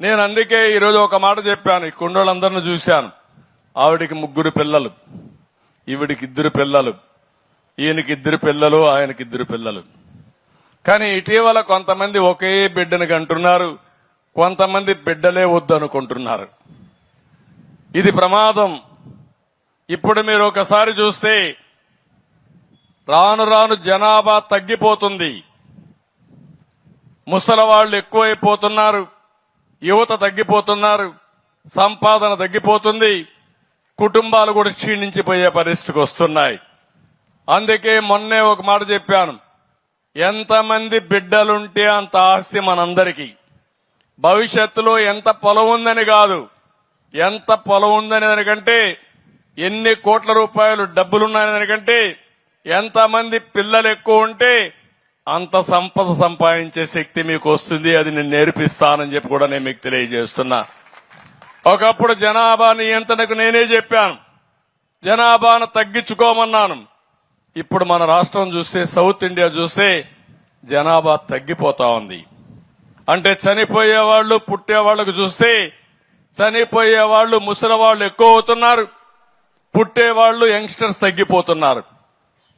నేను అందుకే ఈరోజు ఒక మాట చెప్పాను. ఈ కుండోళ్ళందరిని చూశాను. ఆవిడికి ముగ్గురు పిల్లలు. ఈవిడికి ఇద్దరు పిల్లలు. ఈయనకి ఇద్దరు పిల్లలు ఆయనకి ఇద్దరు పిల్లలు. కానీ ఇటీవల కొంతమంది ఒకే బిడ్డను కంటున్నారు. కొంతమంది బిడ్డలే వద్దనుకుంటున్నారు. ఇది ప్రమాదం. ఇప్పుడు మీరు ఒకసారి చూస్తే రాను రాను జనాభా తగ్గిపోతుంది. ముసలి వాళ్ళు ఎక్కువైపోతున్నారు. యువత తగ్గిపోతున్నారు సంపాదన తగ్గిపోతుంది కుటుంబాలు కూడా క్షీణించిపోయే పరిస్థితికి వస్తున్నాయి. అందుకే మొన్నే ఒక మాట చెప్పాను ఎంతమంది బిడ్డలుంటే అంత ఆస్తి మనందరికీ. భవిష్యత్తులో ఎంత పొలం ఉందని కాదు ఎంత పొలం ఉందని దానికంటే ఎన్ని కోట్ల రూపాయలు డబ్బులున్నాయని దానికంటే ఎంతమంది పిల్లలు ఎక్కువ ఉంటే అంత సంపద సంపాదించే శక్తి మీకు వస్తుంది అది నేను నేర్పిస్తానని చెప్పి కూడా నేను మీకు తెలియజేస్తున్నా. ఒకప్పుడు జనాభా నియంత్రణకు నేనే చెప్పాను. జనాభాను తగ్గించుకోమన్నాను. ఇప్పుడు మన రాష్ట్రం చూస్తే సౌత్ ఇండియా చూస్తే జనాభా తగ్గిపోతా ఉంది. అంటే చనిపోయే వాళ్ళు పుట్టే వాళ్ళకు చూస్తే చనిపోయే వాళ్ళు ముసలి వాళ్ళు ఎక్కువ అవుతున్నారు. పుట్టే వాళ్ళు యంగ్స్టర్స్ తగ్గిపోతున్నారు.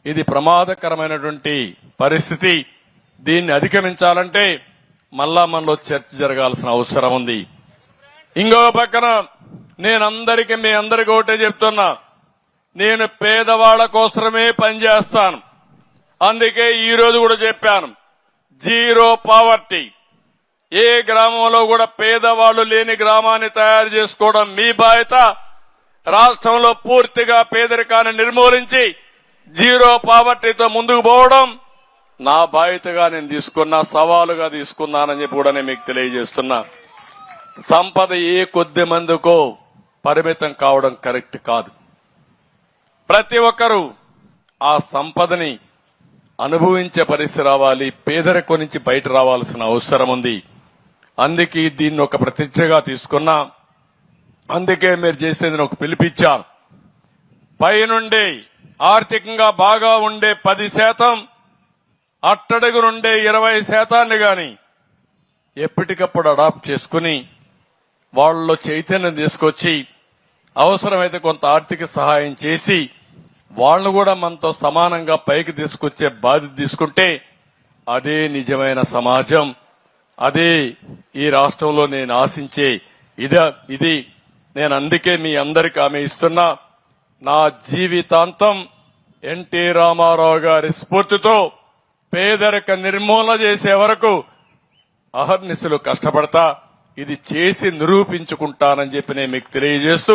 ఇది ప్రమాదకరమైనటువంటి పరిస్థితి దీన్ని అధిగమించాలంటే మళ్ళా మనలో చర్చ జరగాల్సిన అవసరం ఉంది. ఇంకో పక్కన నేనందరికీ మీ అందరికీ ఒకటే చెప్తున్నా. నేను పేదవాళ్ళ కోసమే పనిచేస్తాను. అందుకే ఈ రోజు కూడా చెప్పాను. Zero poverty. ఏ గ్రామంలో కూడా పేదవాళ్ళు లేని గ్రామాన్ని తయారు చేసుకోవడం మీ బాధ్యత. రాష్ట్రంలో పూర్తిగా పేదరికాన్ని నిర్మూలించి జీరో పావర్టీతో ముందుకు పోవడం నా బాధ్యతగా నేను తీసుకున్నా సవాలుగా తీసుకున్నానని చెప్పి కూడా నేను మీకు తెలియజేస్తున్నా. సంపద ఏ కొద్ది మందికో పరిమితం కావడం కరెక్ట్ కాదు. ప్రతి ఒక్కరూ ఆ సంపదని అనుభవించే పరిస్థితి రావాలి పేదరికం నుంచి బయట రావాల్సిన అవసరం ఉంది. అందుకే దీన్ని ఒక ప్రతిజ్ఞగా తీసుకున్నా. అందుకే మీరు చేసేది ఒక పిలిపించాను పైనుండి ఆర్థికంగా బాగా ఉండే పది శాతం అట్టడుగు నుండే ఇరవై శాతాన్ని గాని ఎప్పటికప్పుడు అడాప్ట్ చేసుకుని వాళ్ళలో చైతన్యం తీసుకొచ్చి అవసరమైతే కొంత ఆర్థిక సహాయం చేసి వాళ్ళు కూడా మనతో సమానంగా పైకి తీసుకొచ్చే బాధ్యత తీసుకుంటే అదే నిజమైన సమాజం. అదే ఈ రాష్ట్రంలో నేను ఆశించే ఇదే ఇది నేను అందుకే మీ అందరికి ఆమె ఇస్తున్నా. నా జీవితాంతం ఎన్టీ రామారావు గారి స్ఫూర్తితో పేదరిక నిర్మూలన చేసే వరకు అహర్నిశలు కష్టపడతా ఇది చేసి నిరూపించుకుంటానని చెప్పి నేను మీకు తెలియజేస్తూ